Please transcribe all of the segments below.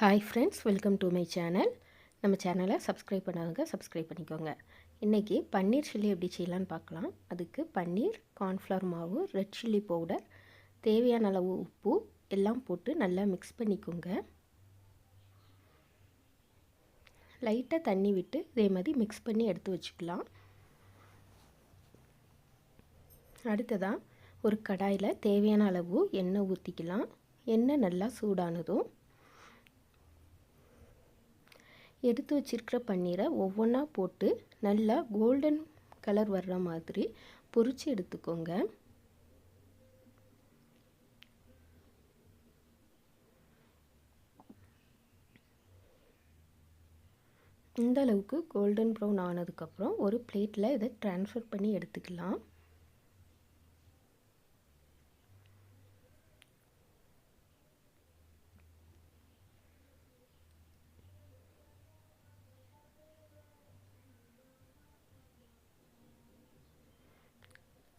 Hi friends welcome to my channel நம்ம சேனலை subscribe பண்ணாங்க சப்ஸ்கிரைப் பண்ணிக்கோங்க. இன்றைக்கி பன்னீர் சில்லி எப்படி செய்யலான்னு பார்க்கலாம். அதுக்கு பன்னீர் கார்ன்ஃப்ளவர் மாவு ரெட் சில்லி பவுடர் தேவையான அளவு உப்பு எல்லாம் போட்டு நல்லா மிக்ஸ் பண்ணிக்கோங்க. லைட்டாக தண்ணி விட்டு இதே மாதிரி மிக்ஸ் பண்ணி எடுத்து வச்சுக்கலாம். அடுத்ததாக ஒரு கடாயில் தேவையான அளவு எண்ணெய் ஊற்றிக்கலாம் எண்ணெய் நல்லா சூடானதும் எடுத்து வச்சிருக்கிற பன்னீரை ஒவ்வொன்றா போட்டு நல்லா கோல்டன் கலர் வர்ற மாதிரி பொரித்து எடுத்துக்கோங்க. இந்த அளவுக்கு கோல்டன் ப்ரௌன் ஆனதுக்கப்புறம் ஒரு பிளேட்டில் இதை ட்ரான்ஸ்ஃபர் பண்ணி எடுத்துக்கலாம்.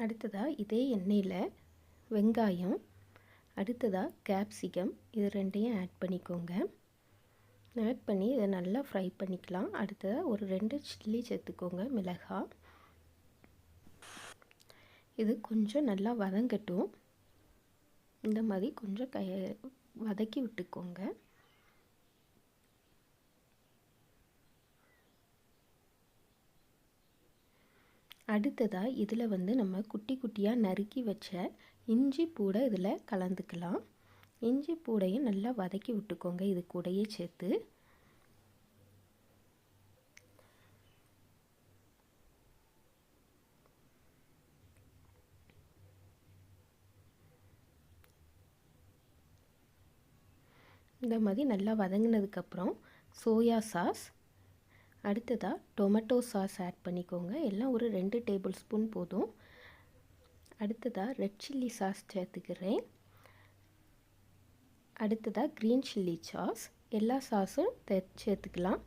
அடுத்ததாக இதே எண்ணெயில் வெங்காயம் அடுத்ததாக கேப்சிகம் இது ரெண்டையும் ஆட் பண்ணிக்கோங்க. ஆட் பண்ணி இதை நல்லா ஃப்ரை பண்ணிக்கலாம். அடுத்ததாக ஒரு ரெண்டு சில்லி சேர்த்துக்கோங்க மிளகாய் இது கொஞ்சம் நல்லா வதங்கட்டும். இந்த மாதிரி கொஞ்சம் கை வதக்கி விட்டுக்கோங்க. அடுத்ததாக இதில் வந்து நம்ம குட்டி குட்டியாக நறுக்கி வச்ச இஞ்சி பூடை இதில் கலந்துக்கலாம். இஞ்சி பூடையும் நல்லா வதக்கி விட்டுக்கோங்க இது கூடையே சேர்த்து. இந்த மாதிரி நல்லா வதங்கினதுக்கப்புறம் சோயா சாஸ் அடுத்ததாக டொமேட்டோ சாஸ் ஆட் பண்ணிக்கோங்க. எல்லாம் ஒரு ரெண்டு டேபிள் ஸ்பூன் போதும். அடுத்ததாக ரெட் சில்லி சாஸ் சேர்த்துக்கிறேன். அடுத்ததாக க்ரீன் சில்லி சாஸ் எல்லா சாஸும் சேர்த்துக்கலாம்.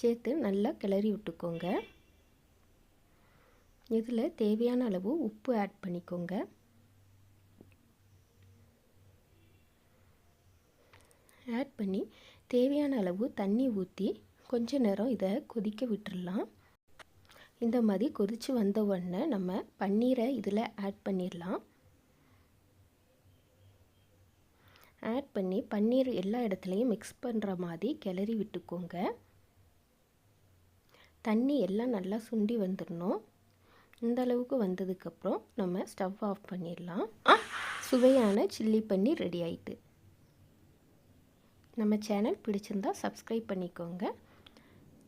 சேர்த்து நல்லா கிளறி விட்டுக்கோங்க. இதில் தேவையான அளவு உப்பு ஆட் பண்ணிக்கோங்க. ஆட் பண்ணி தேவையான அளவு தண்ணி ஊற்றி கொஞ்ச நேரம் இதை கொதிக்க விட்டுடலாம் இந்த மாதிரி கொதித்து வந்த உடனே நம்ம பன்னீரை இதில் ஆட் பண்ணிடலாம். ஆட் பண்ணி பன்னீர் எல்லா இடத்துலையும் மிக்ஸ் பண்ணுற மாதிரி கிளறி விட்டுக்கோங்க. தண்ணி எல்லாம் நல்லா சுண்டி வந்துடணும் இந்த அளவுக்கு வந்ததுக்கப்புறம் நம்ம ஸ்டவ் ஆஃப் பண்ணிடலாம். சுவையான சில்லி பன்னீர் ரெடி ஆயிட்டு. நம்ம சேனல் பிடிச்சிருந்தா சப்ஸ்கிரைப் பண்ணிக்கோங்க.